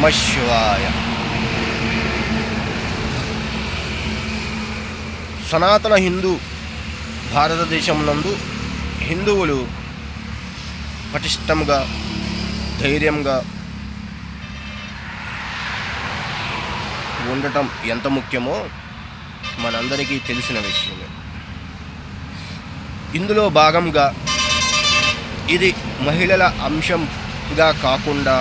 నమశివాయ సనాతన హిందూ భారతదేశం నందు హిందువులు పటిష్టంగా ధైర్యంగా ఉండటం ఎంత ముఖ్యమో మనందరికీ తెలిసిన విషయమే. ఇందులో భాగంగా ఇది మహిళల అంశంగా కాకుండా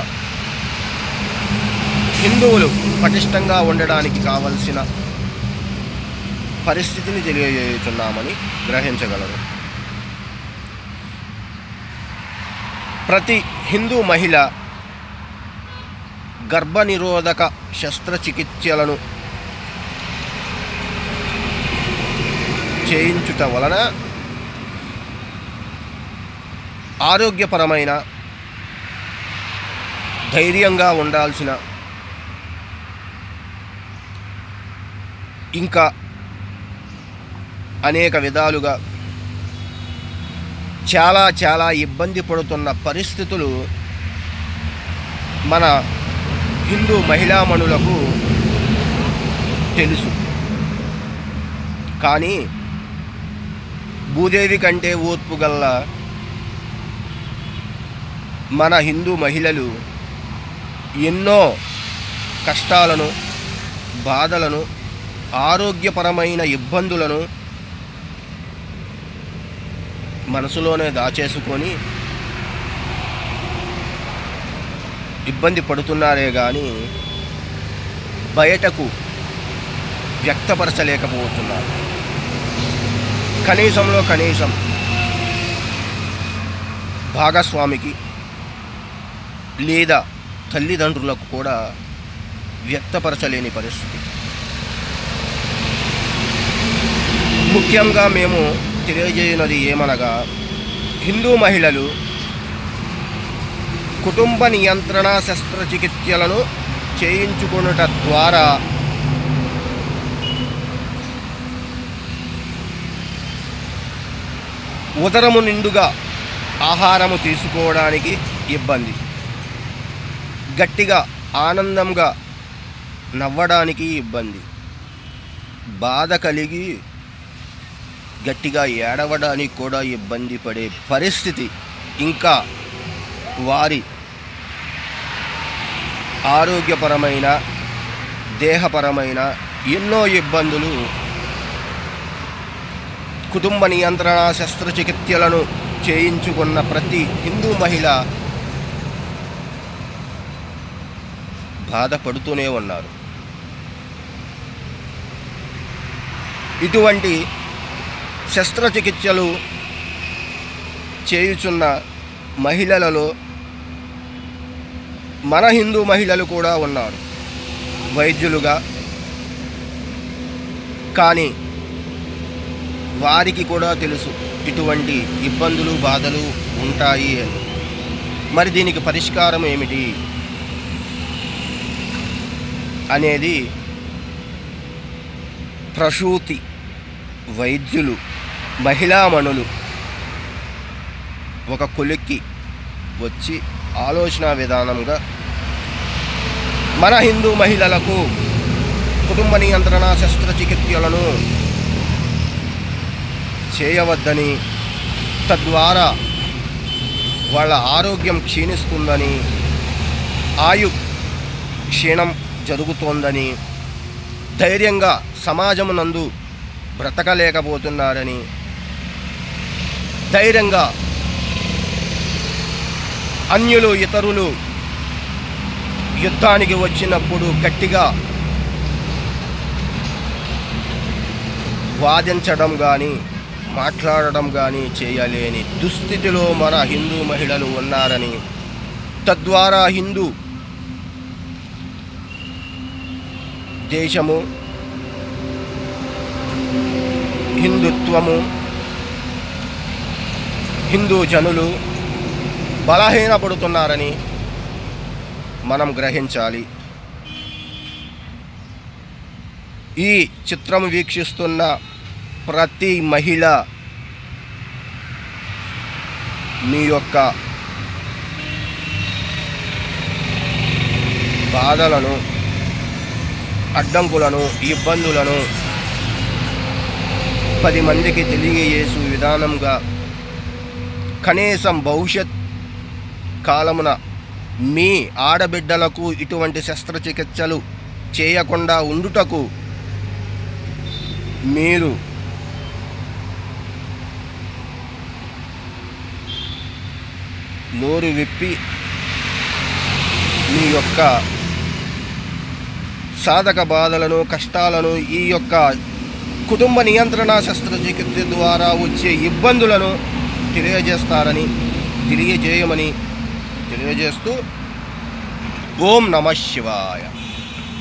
హిందువులు పటిష్టంగా ఉండడానికి కావలసిన పరిస్థితిని తెలియజేస్తున్నామని గ్రహించగలరు. ప్రతి హిందూ మహిళ గర్భనిరోధక శస్త్రచికిత్సలను చేయించుట వలన ఆరోగ్యపరమైన ధైర్యంగా ఉండాల్సిన ఇంకా అనేక విధాలుగా చాలా చాలా ఇబ్బంది పడుతున్న పరిస్థితులు మన హిందూ మహిళామణులకు తెలుసు. కానీ భూదేవి కంటే ఓర్పు గల్ల మన హిందూ మహిళలు ఎన్నో కష్టాలను బాధలను ఆరోగ్యపరమైన ఇబ్బందులను మనసులోనే దాచేసుకొని ఇబ్బంది పడుతున్నారే కానీ బయటకు వ్యక్తపరచలేకపోతున్నారు. కనీసంలో కనీసం భాగస్వామికి లేదా తల్లిదండ్రులకు కూడా వ్యక్తపరచలేని పరిస్థితి. ముఖ్యంగా మేము తెలియజేయనది ఏమనగా హిందూ మహిళలు కుటుంబ నియంత్రణ శస్త్రచికిత్సలను చేయించుకునుట ద్వారా ఉదరము నిండుగా ఆహారము తీసుకోవడానికి ఇబ్బంది. గట్టిగా ఆనందంగా నవ్వడానికి ఇబ్బంది. బాధ కలిగి గట్టిగా ఏడవడానికి కూడా ఇబ్బంది పడే పరిస్థితి. ఇంకా వారి ఆరోగ్యపరమైన దేహపరమైన ఎన్నో ఇబ్బందులు కుటుంబ నియంత్రణ శస్త్రచికిత్సలను చేయించుకున్న ప్రతి హిందూ మహిళ బాధపడుతూనే ఉన్నారు. ఇటువంటి శస్త్రచికిత్సలు చేయుచున్న మహిళలలో మన హిందూ మహిళలు కూడా ఉన్నారు. వైద్యులుగా కానీ వారికి కూడా తెలుసు ఇటువంటి ఇబ్బందులు బాధలు ఉంటాయి అని. మరి దీనికి పరిష్కారం ఏమిటి? అనేది ప్రసూతి వైద్యులు మహిళామణులు ఒక కొలిక్కి వచ్చి ఆలోచన విధానంగా మన హిందూ మహిళలకు కుటుంబ నియంత్రణ శస్త్రచికిత్సలను చేయవద్దని తద్వారా వాళ్ళ ఆరోగ్యం క్షీణిస్తుందని ఆయు క్షీణం జరుగుతోందని ధైర్యంగా సమాజమునందు బ్రతకలేకపోతున్నారని ధైర్యంగా అన్యులు ఇతరులు యుద్ధానికి వచ్చినప్పుడు గట్టిగా వాదించడం కానీ మాట్లాడడం కానీ చేయలేని దుస్థితిలో మన హిందూ మహిళలు ఉన్నారని తద్వారా హిందూ దేశము హిందుత్వము హిందూ జనులు బలహీనపడుతున్నారని మనం గ్రహించాలి. ఈ చిత్రం వీక్షిస్తున్న ప్రతి మహిళ మీ యొక్క బాధలను అడ్డంకులను ఇబ్బందులను పది మందికి తెలియజేసే విధానంగా కనీసం భవిష్యత్ కాలమున మీ ఆడబిడ్డలకు ఇటువంటి శస్త్రచికిత్సలు చేయకుండా ఉండుటకు మీరు నోరు విప్పి మీ యొక్క సాధక బాధలను కష్టాలను ఈ యొక్క కుటుంబ నియంత్రణ శస్త్రచికిత్స ద్వారా వచ్చే ఇబ్బందులను తెలియజేస్తారని తెలియజేయమని తెలియజేస్తూ ఓం నమ శివాయ.